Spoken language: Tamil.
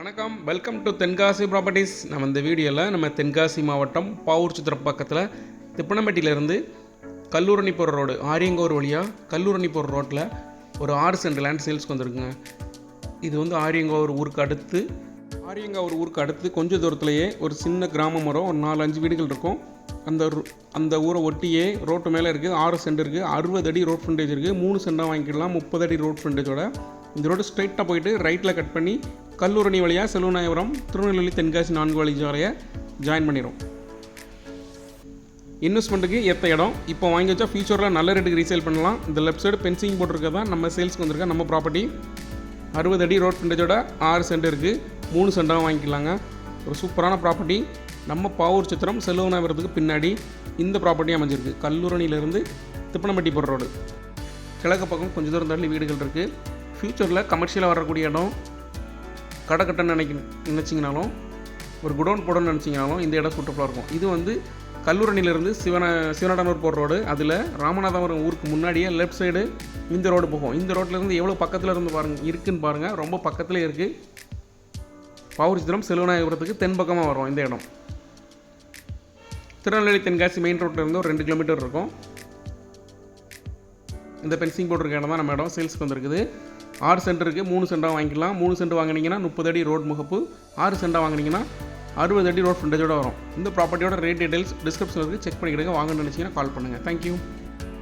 வணக்கம். வெல்கம் டு தென்காசி ப்ராப்பர்ட்டிஸ் நம்ம இந்த வீடியோவில் நம்ம தென்காசி மாவட்டம் பாவூர் சித்திர பக்கத்தில் திப்பனம்பட்டியிலேருந்து கல்லூரணிப்பூர் ரோடு ஆரியங்கோர் வழியாக கல்லூரணிப்பூர் ரோட்டில் ஒரு ஆறு சென்ட் லேண்ட் சேல்ஸ்க்கு வந்திருக்குங்க. இது வந்து ஆரியங்கோர் ஊருக்கு அடுத்து ஆரியங்காவூர் ஊருக்கு அடுத்து கொஞ்சம் தூரத்துலேயே ஒரு சின்ன கிராமம் வரும் ஒரு நாலு அஞ்சு வீடுகள் இருக்கும். அந்த அந்த ஊரை ஒட்டியே ரோட்டு மேலே இருக்குது ஆறு சென்ட் இருக்குது அறுபது அடி ரோட் ஃப்ரண்டேஜ் இருக்குது மூணு சென்டாக வாங்கிக்கலாம் முப்பது அடி ரோட் ஃப்ரண்டேஜோட இந்த ரோடு ஸ்ட்ரைட்டாக போயிட்டு ரைட்டில் கட் பண்ணி கல்லூரணி வழியாக செல்வநாயபுரம் திருநெல்வேலி தென்காசி நான்கு வழி சாலையை ஜாயின் பண்ணிடும் இன்வெஸ்ட்மெண்ட்டுக்கு ஏற்ற இடம். இப்போ வாங்கி வச்சா ஃபியூச்சரில் நல்ல ரேட்டுக்கு ரீசேல் பண்ணலாம். இந்த லெஃப்ட் சைடு பென்சிங் போட்டிருக்கதான் நம்ம சேல்ஸ்க்கு வந்திருக்க நம்ம ப்ராப்பர்ட்டி அறுபது அடி ரோட் ஃப்ரண்டேஜோட ஆறு சென்ட் இருக்குது மூணு சென்டாக வாங்கிக்கலாங்க. ஒரு சூப்பரான ப்ராப்பர்ட்டி நம்ம பாவூர் சித்திரம் செல்வநாயபுரத்துக்கு பின்னாடி இந்த ப்ராப்பர்ட்டி அமைஞ்சிருக்கு. கல்லூரணியிலேருந்து திப்பனம்பட்டி போகிற ரோடு கிழக்கு பக்கம் கொஞ்சம் தூரம் தள்ளி வீடுகள் இருக்குது ஃப்யூச்சரில் கமர்ஷியலாக வரக்கூடிய இடம். கடை கட்டன்னு நினைக்க நினச்சிங்கனாலும் ஒரு குடோன் போடணும்னு நினச்சிங்கனாலும் இந்த இடம் சூட்டபுளாக இருக்கும். இது வந்து கல்லூரணியிலேருந்து சிவன சிவநாடனூர் போகிற ரோடு அதில் ராமநாதபுரம் ஊருக்கு முன்னாடியே லெஃப்ட் சைடு இந்த ரோடு போகும். இந்த ரோட்லேருந்து எவ்வளோ பக்கத்தில் இருந்து பாருங்கள் இருக்குன்னு பாருங்கள் ரொம்ப பக்கத்தில் இருக்குது பாவூர் சித்திரம் செல்வநாயகபுரத்துக்கு தென்பக்கமாக வரும் இந்த இடம். திருநெல்வேலி தென்காசி மெயின் ரோட்டில் இருந்து ஒரு ரெண்டு கிலோமீட்டர் இருக்கும். இந்த பென்சிங் போர்டு இடம் தான் நம்ம இடம். சேல்ஸ்க்கு வந்திருக்குது. ஆறு சென்ட் இருக்குது மூணு சென்டாக வாங்கிக்கலாம். மூணு சென்ட் வாங்கினீங்கன்னா முப்பது அடி ரோட் முகப்பு. ஆறு சென்டாக வாங்கினீங்கன்னா அறுபது அடி ரோட் ஃப்ரண்டேஜோட வரும். இந்த ப்ராப்பர்ட்டியோட ரேட் டீடைல்ஸ் டிஸ்கிரிப்ஷனில் இருக்குது செக் பண்ணிக்கிடுங்க. வாங்கன்னு நினச்சிங்கன்னா கால் பண்ணுங்கள் தேங்க்யூ